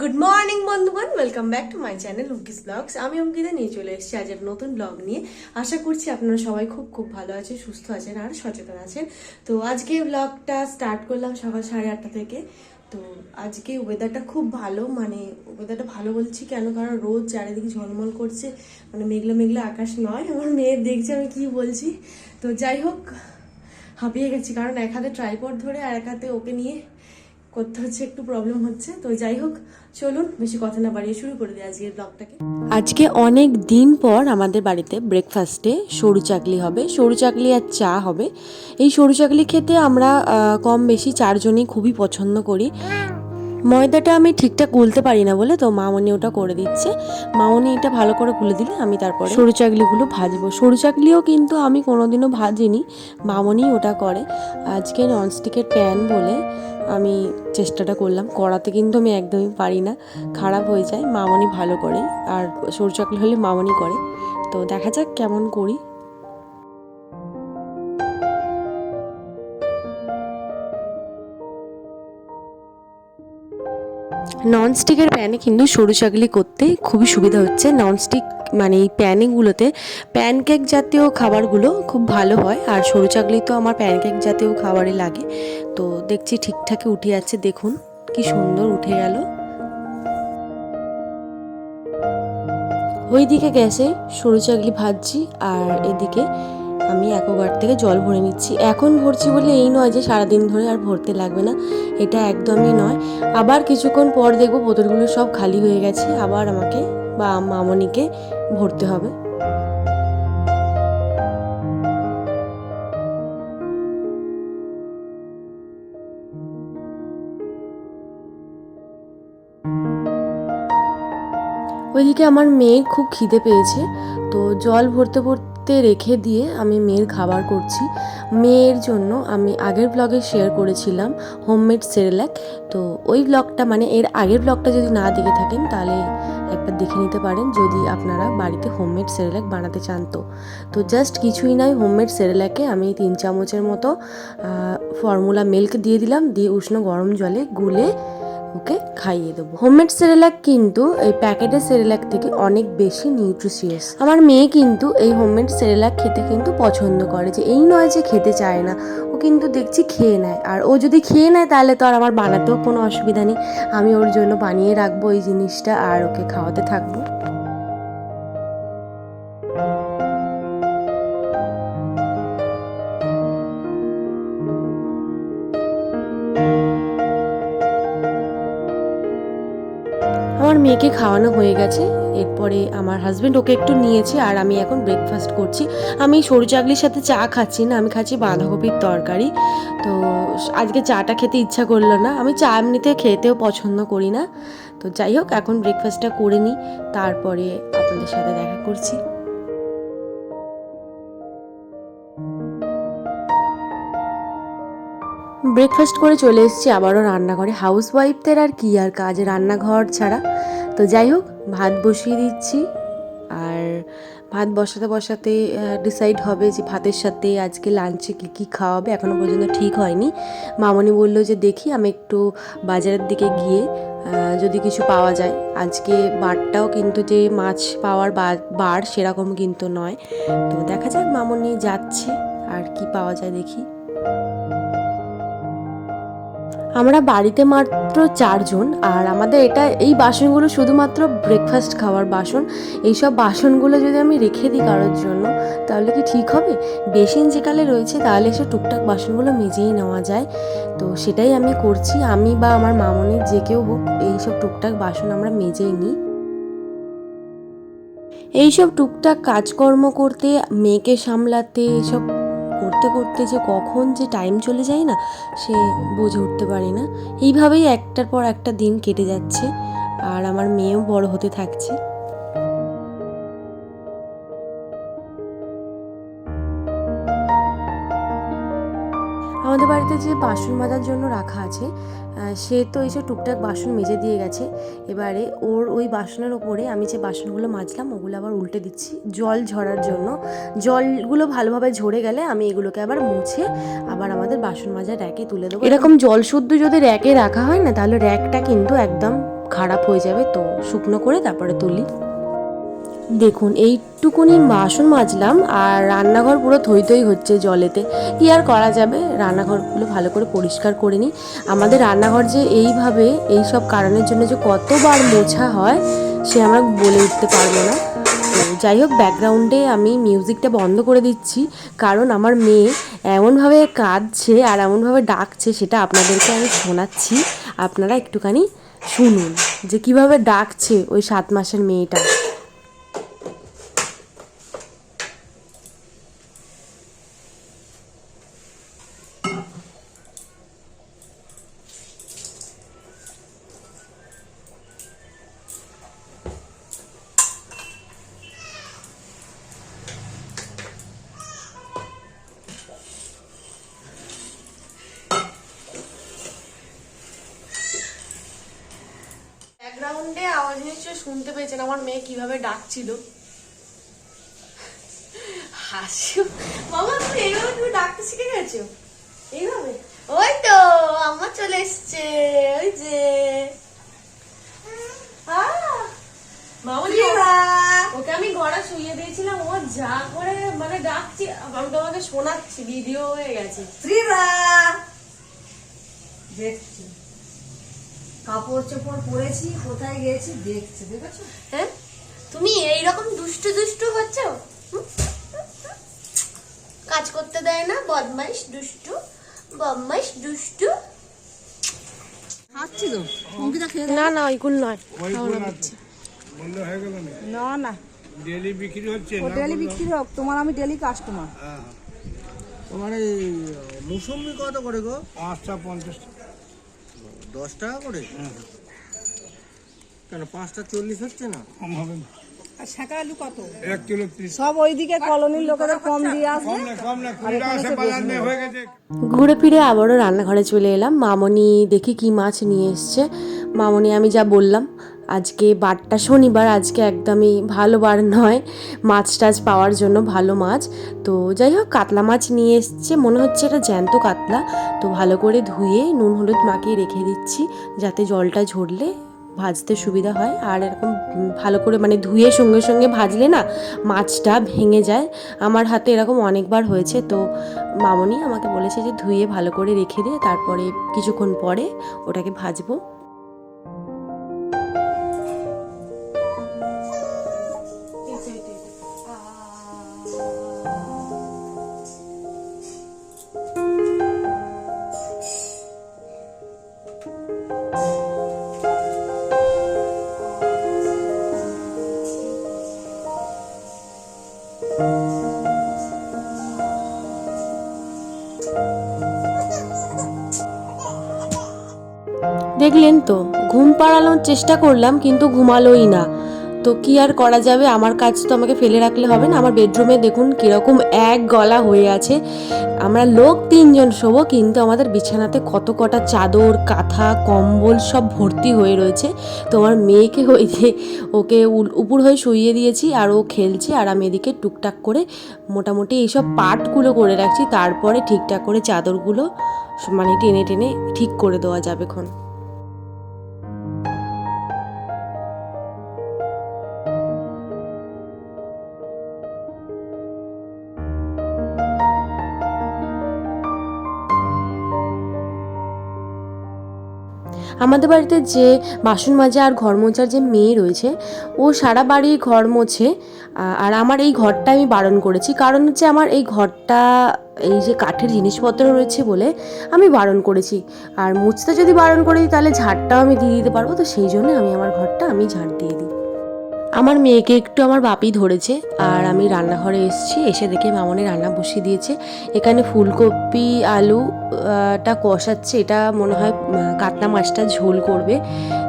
Good morning বন্ধুগণ. Welcome back to my channel উমকিস blogs আমি অঙ্কিতা নিয়ে চলে এসেছি আজ এক নতুন ব্লগ নিয়ে। আশা করছি আপনারা সবাই খুব খুব ভালো আছেন, সুস্থ আছেন আর সচেতন আছেন। তো আজকে ব্লগটা স্টার্ট করলাম সকাল সাড়ে আটটা থেকে। তো আজকে ওয়েদারটা খুব ভালো মানে ওয়েদারটা ভালো বলছি কেন? কারণ রোদ চারিদিকে ঝলমল করছে। মানে মেঘলা মেঘলা আকাশ নয়। আমার মেয়ে দেখছে, আমি কি বলছি? তো যাই হোক, হাঁপিয়ে গেছি। কারণ এক হাতে ট্রাইপড ধরে আর এক হাতে ওকে নিয়ে করতে হচ্ছে, একটু প্রবলেম হচ্ছে। তো যাই হোক, চলুন, বেশি কথা না বাড়িয়ে শুরু করে দিই আজকের ব্লগটাকে আজকে অনেক দিন পর আমাদের বাড়িতে ব্রেকফাস্টে সরু চাকলি হবে। সরু চাকলি আর চা হবে। এই সরু চাকলি খেতে আমরা কম বেশি চারজনই খুবই পছন্দ করি। ময়দাটা আমি ঠিকঠাক গুলতে পারি না বলে, তো মামনি ওটা করে দিচ্ছে। মামনি এটা ভালো করে গুলে দিলে আমি তারপরে সরু চাকলিগুলো ভাজবো। সরু চাকলিও কিন্তু আমি কোনোদিনও ভাজিনি। মামনি ওটা করে। আজকে ননস্টিকের প্যান বলে আমি চেষ্টাটা করলাম। কড়াতে কিন্তু আমি একদমই পারি না। খারাপ হয়ে যায়। মামনি ভালো করে। আর সরু চাকলি হলে মামনি করে। তো দেখা যাক কেমন করি। ননস্টিকের প্যানে কিন্তু সরু চাকলি করতে খুবই সুবিধা হচ্ছে। ননস্টিক মানে এই প্যানেগুলোতে প্যানকেক জাতীয় খাবারগুলো খুব ভালো হয়। আর সরু চাকলি তো আমার প্যানকেক জাতীয় খাবারে লাগে। তো দেখছি ঠিকঠাকই উঠে যাচ্ছে, দেখুন কি সুন্দর উঠে গেল। ওইদিকে গ্যাসে সরু চাকলি ভাজছি, আর এদিকে আমি অ্যাকোগার্ড থেকে জল ভরে নিচ্ছি। এখন ভরছি বলে এই নয় যে সারাদিন ধরে আর ভরতে লাগবে না, এটা একদমই নয়। আবার কিছুক্ষণ পর দেখব বোতলগুলো সব খালি হয়ে গেছে, আবার আমাকে বা মামনিকে ভরতে হবে। ওইদিকে আমার মেয়ে খুব খিদে পেয়েছে, তো জল ভরতে ভরতে রেখে দিয়ে আমি মেয়ের খাবার করছি। মেয়ের জন্য আমি আগের ব্লগে শেয়ার করেছিলাম হোমমেড সেরেল্যাক তো ওই ব্লগটা মানে এর আগের ব্লগটা যদি না দেখে থাকেন তাহলে একবার দেখে নিতে পারেন যদি আপনারা বাড়িতে হোমমেড সেরেল্যাক বানাতে চান তো। তো জাস্ট কিছুই নয় হোমমেড সেরেল্যাকে আমি তিন চামচের মতো ফর্মুলা মিল্ক দিয়ে দিলাম। দিয়ে উষ্ণ গরম জলে গুলে ওকে খাইয়ে দেবো। হোমমেড সেরেলাক কিন্তু এই প্যাকেটের সেরেলাক থেকে অনেক বেশি নিউট্রিশিয়াস আমার মেয়ে কিন্তু এই হোমমেড সেরেলাক খেতে কিন্তু পছন্দ করে যে, এই নয় যে খেতে চায় না, ও কিন্তু দেখছি খেয়ে নেয়। আর ও যদি খেয়ে নেয় তাহলে তো আর আমার বানাতেও কোনো অসুবিধা নেই। আমি ওর জন্য বানিয়ে রাখব এই জিনিসটা আর ওকে খাওয়াতে থাকব। মেয়েকে খাওয়ানো হয়ে গেছে। এরপরে আমার হাজব্যান্ড ওকে একটু নিয়েছে আর আমি এখন ব্রেকফাস্ট করছি। আমি সরু চাকলির সাথে চা খাচ্ছি না, আমি খাচ্ছি বাঁধাকপির তরকারি। তো আজকে চাটা খেতে ইচ্ছা করল না। আমি চা এমনিতে খেতেও পছন্দ করি না। তো যাই হোক, এখন ব্রেকফাস্টটা করে নিই, তারপরে আপনাদের সাথে দেখা করছি। ব্রেকফাস্ট করে চলে এসেছি, আবারও রান্নাঘরে। হাউস ওয়াইফদের আর কি আর কাজ? রান্নাঘর ছাড়া। তো যাই হোক, ভাত বসিয়ে দিচ্ছি। আর ভাত বসাতে বসাতে ডিসাইড হবে যে ভাতের সাথে আজকে লাঞ্চে কী কী খাওয়াবে। এখনও পর্যন্ত ঠিক হয়নি। মামনি বলল যে দেখি, আমি একটু বাজারের দিকে গিয়ে যদি কিছু পাওয়া যায়। আজকে বারটাও কিন্তু যে মাছ পাওয়ার বার সেরকম কিন্তু নয়। তো দেখা যাক, মামনি যাচ্ছে আর কি পাওয়া যায় দেখি। আমরা বাড়িতে মাত্র চারজন আর আমাদের এটা, এই বাসনগুলো শুধুমাত্র ব্রেকফাস্ট খাওয়ার বাসন। এইসব বাসনগুলো যদি আমি রেখে দিই কারোর জন্য, তাহলে কি ঠিক হবে? বেসিন যেকালে রয়েছে, তাহলে এসব টুকটাক বাসনগুলো মেজেই নেওয়া যায়। তো সেটাই আমি করছি। আমি বা আমার মামনির যে কেউ হোক, এইসব টুকটাক বাসন আমরা মেজেই নিই। এইসব টুকটাক কাজকর্ম করতে, মেয়েকে সামলাতে এসব করতে করতে যে কখন যে টাইম চলে যায় না, সে বুঝে উঠতে পারি না। এইভাবেই একটার পর একটা দিন কেটে যাচ্ছে। আর আমার মেয়েও বড় হতে থাকছে। আমাদের বাড়িতে যে বাসন মাজার জন্য রাখা আছে সে তো এইসব টুকটাক বাসন মেজে দিয়ে গেছে। এবারে ওর ওই বাসনের ওপরে আমি যে বাসনগুলো মাজলাম, ওগুলো আবার উল্টে দিচ্ছি জল ঝরার জন্য। জলগুলো ভালোভাবে ঝরে গেলে আমি এগুলোকে আবার মুছে আবার আমাদের বাসন মাজার র্যাকে তুলে দেবো। এরকম জল শুদ্ধ যদি র্যাকে রাখা হয় না, তাহলে র্যাকটা কিন্তু একদম খারাপ হয়ে যাবে। তো শুকনো করে তারপরে তুলি। দেখুন, এইটুকুনি বাসন মাজলাম আর রান্নাঘর পুরো থই থই হচ্ছে জলেতে। কি আর করা যাবে? রান্নাঘরগুলো ভালো করে পরিষ্কার করে নিই। আমাদের রান্নাঘর যে এইভাবে এই সব কারণের জন্য যে কতবার মোছা হয়, সে আমরা বলে উঠতে পারব না। যাই হোক, ব্যাকগ্রাউন্ডে আমি মিউজিকটা বন্ধ করে দিচ্ছি, কারণ আমার মেয়ে এমনভাবে কাঁদছে আর এমনভাবে ডাকছে, সেটা আপনাদেরকে আমি শোনাচ্ছি। আপনারা একটুখানি শুনুন যে কীভাবে ডাকছে ওই সাত মাসের মেয়েটা। আওয়াজ নিশ্চয়ই শুনতে পেয়েছেন আমার মেয়ে কীভাবে ডাকছিল? হাসি বাবা তুমি এইভাবে তুমি ডাকতে শিখে গেছো এইভাবে? ওই তো আমার চলে এসছে ওই যে। ওকে আমি ঘরে শুয়ে দিয়েছিলাম ও যা করে মানে ডাকছি আমি তোমাকে শোনাচ্ছি ভিডিও হয়ে গেছে। শ্রীরা দেখছি। কাপড় চোপড় পরেছি কোথায় গেছি দেখছি দেখেছ? হ্যাঁ? তুমি এইরকম দুষ্টু দুষ্টু হচ্ছ? কাজ করতে দেয় না বদমাইশ দুষ্টু বদমাইশ দুষ্টু। খাচ্ছি তো অঙ্কিতা খেয়ে না না ওইগুলো নয়। বন্ধ হয়ে গেল না না না। ডেলি বিক্রি হচ্ছে ও না ডেলি বিক্রি হোক তোমার আমি ডেলি কাস্টমার হ্যাঁ। তোমার এই মুসম্বি কত করে গো? পাঁচটা পঞ্চাশ। দশ টাকা করে? কেন পাঁচটা চল্লিশ হচ্ছে না? কম হবে না। আর শাঁকা আলু কত? এক কিলো সব ওইদিকে কলোনির লোকেদের কম দিয়ে আসবে হয়ে ঘুরে ফিরে আবারও রান্নাঘরে চলে এলাম। মামনি দেখি কি মাছ নিয়ে এসছে। মামনি আমি যা বললাম আজকে বারটা শনিবার, আজকে একদমই ভালো বার নয়। মাছ টাছ পাওয়ার জন্য ভালো মাছ। তো যাই হোক, কাতলা মাছ নিয়ে এসছে। মনে হচ্ছে এটা জ্যান্ত কাতলা। তো ভালো করে ধুয়ে নুন হলুদ মাখিয়ে রেখে দিচ্ছি, যাতে জলটা ঝরলে ভাজতে সুবিধা হয়। আর এরকম ভালো করে মানে ধুয়ে সঙ্গে সঙ্গে ভাজলে না, মাছটা ভেঙে যায়। আমার হাতে এরকম অনেকবার হয়েছে। তো মামনি আমাকে বলেছে যে ধুয়ে ভালো করে রেখে দে, তারপরে কিছুক্ষণ পরে ওটাকে ভাজবো। দেখলেন তো, ঘুম পাড়ানোর চেষ্টা করলাম কিন্তু ঘুমালোই না। তো কি আর করা যাবে? আমার কাজ তো আমাকে ফেলে রাখলে হবে না। আমার বেডরুমে দেখুন কীরকম এক গলা হয়ে আছে। আমরা লোক তিনজন শোবো, কিন্তু আমাদের বিছানাতে কত কটা চাদর, কাঁথা, কম্বল সব ভর্তি হয়ে রয়েছে। তো আমার মেয়েকে ওই যে ওকে উপর হয়ে শুইয়ে দিয়েছি আর ও খেলছে আর আমি এদিকে টুকটাক করে মোটামুটি এইসব পার্টগুলো করে রাখছি। তারপরে ঠিকঠাক করে চাদরগুলো মানে টেনে টেনে ঠিক করে দেওয়া যাবে খন আমাদের বাড়িতে যে বাসন মাজা আর ঘর মোছার যে মেয়ে রয়েছে, ও সারা বাড়ি ঘর মোছে আর আমার এই ঘরটা আমি বারণ করেছি। কারণ হচ্ছে আমার এই ঘরটা, এই যে কাঠের জিনিসপত্র রয়েছে বলে আমি বারণ করেছি। আর মুছতে যদি বারণ করে দিই, তাহলে ঝাড়টাও আমি দিয়ে দিতে পারব। তো সেই জন্য আমি আমার ঘরটা আমি ঝাড় দিয়ে দিই। আমার মেয়েকে একটু আমার বাপি ধরেছে, আর আমি রান্নাঘরে এসেছি, এসে দেখে মামনি রান্না বসিয়ে দিয়েছে। এখানে ফুলকপি, আলু টা কষাচ্ছে, এটা মনে হয় কাতলা মাছটা ঝোল করবে।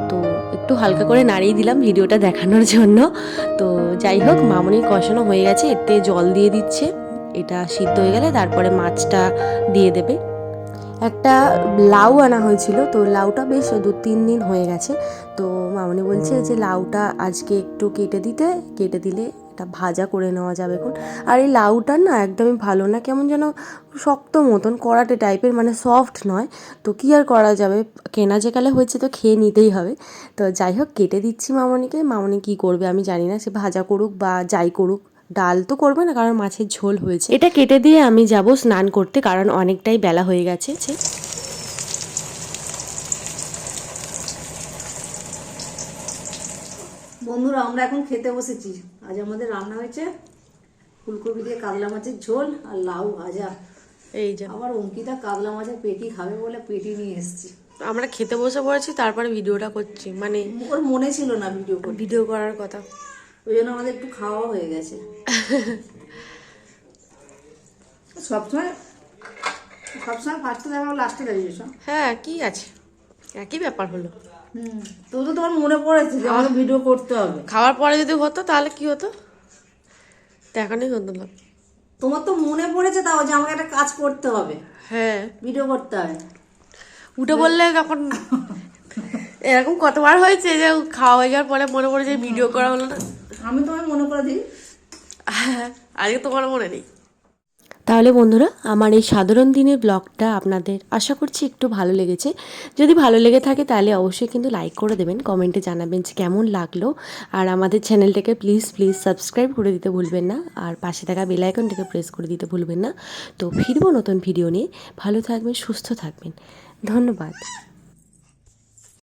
তো একটু হালকা করে নাড়িয়ে দিলাম ভিডিওটা দেখানোর জন্য। তো যাই হোক, মামনি কষানো হয়ে গেছে, এতে জল দিয়ে দিচ্ছে। এটা সিদ্ধ হয়ে গেলে তারপরে মাছটা দিয়ে দেবে। একটা লাউ আনা হয়েছিল তো লাউটা বেশ দু তিন দিন হয়ে গেছে। তো মামনি বলছে যে লাউটা আজকে একটু কেটে দিতে কেটে দিলে এটা ভাজা করে নেওয়া যাবে এখন। আর এই লাউটা না একদমই ভালো না কেমন যেন শক্ত মতন কড়াটে টাইপের মানে সফট নয়। তো কী আর করা যাবে? কেনা যে কালে হয়েছে তো খেয়ে নিতেই হবে। তো যাই হোক কেটে দিচ্ছি মামনিকে। মামনি কী করবে আমি জানি না সে ভাজা করুক বা যাই করুক। ডাল তো করবে না কারণ মাছের ঝোল হয়েছে। এটা কেটে দিয়ে আমি যাব স্নান করতে কারণ অনেকটাই বেলা হয়ে গেছে। বন্ধুরা আমরা এখন খেতে বসেছি। আজ আমাদের রান্না হয়েছে ফুলকপি দিয়ে কাতলা মাছের ঝোল আর লাউ ভাজা। এই যে। আবার অঙ্কিতা কাতলা মাছের পেটি খাবে বলে পেটি নিয়ে এসেছি। আমরা খেতে বসে পড়েছি তারপরে ভিডিওটা করছি। মানে ওর মনে ছিল না ভিডিও করে ভিডিও করার কথা। ওই জন্য আমাদের একটু খাওয়া হয়ে গেছে। সবসময় সবসময় ফার্স্টে দেখা লাস্টে দাঁড়িয়েছ হ্যাঁ কি আছে? একই ব্যাপার হলো। হুম তো তো তোমার মনে পড়েছে যে আমাকে ভিডিও করতে হবে। খাওয়ার পরে যদি হতো তাহলে কি হতো? দেখানোই হতো না। তোমার তো মনে পড়েছে তাও যে আমাকে একটা কাজ করতে হবে। হ্যাঁ। ভিডিও করতে হবে। উঠে বললে এখন এরকম কতবার হয়েছে যে খাওয়া হয়ে যাওয়ার পরে মনে পড়ে যে ভিডিও করা হলো না? আমি তোমায় মনে করে দিই। আজকে তোমার মনে নেই। তাহলে বন্ধুরা আমার এই সাধারণ দিনের ব্লগটা আপনাদের আশা করছি একটু ভালো লেগেছে। যদি ভালো লেগে থাকে তাহলে অবশ্যই কিন্তু লাইক করে দেবেন কমেন্টে জানাবেন যে কেমন লাগল। আর আমাদের চ্যানেলটাকে প্লিজ প্লিজ সাবস্ক্রাইব করে দিতে ভুলবেন না আর পাশে থাকা বেল আইকনটাকে প্রেস করে দিতে ভুলবেন না। তো ফিরবো নতুন ভিডিও নিয়ে। ভালো থাকবেন সুস্থ থাকবেন। ধন্যবাদ।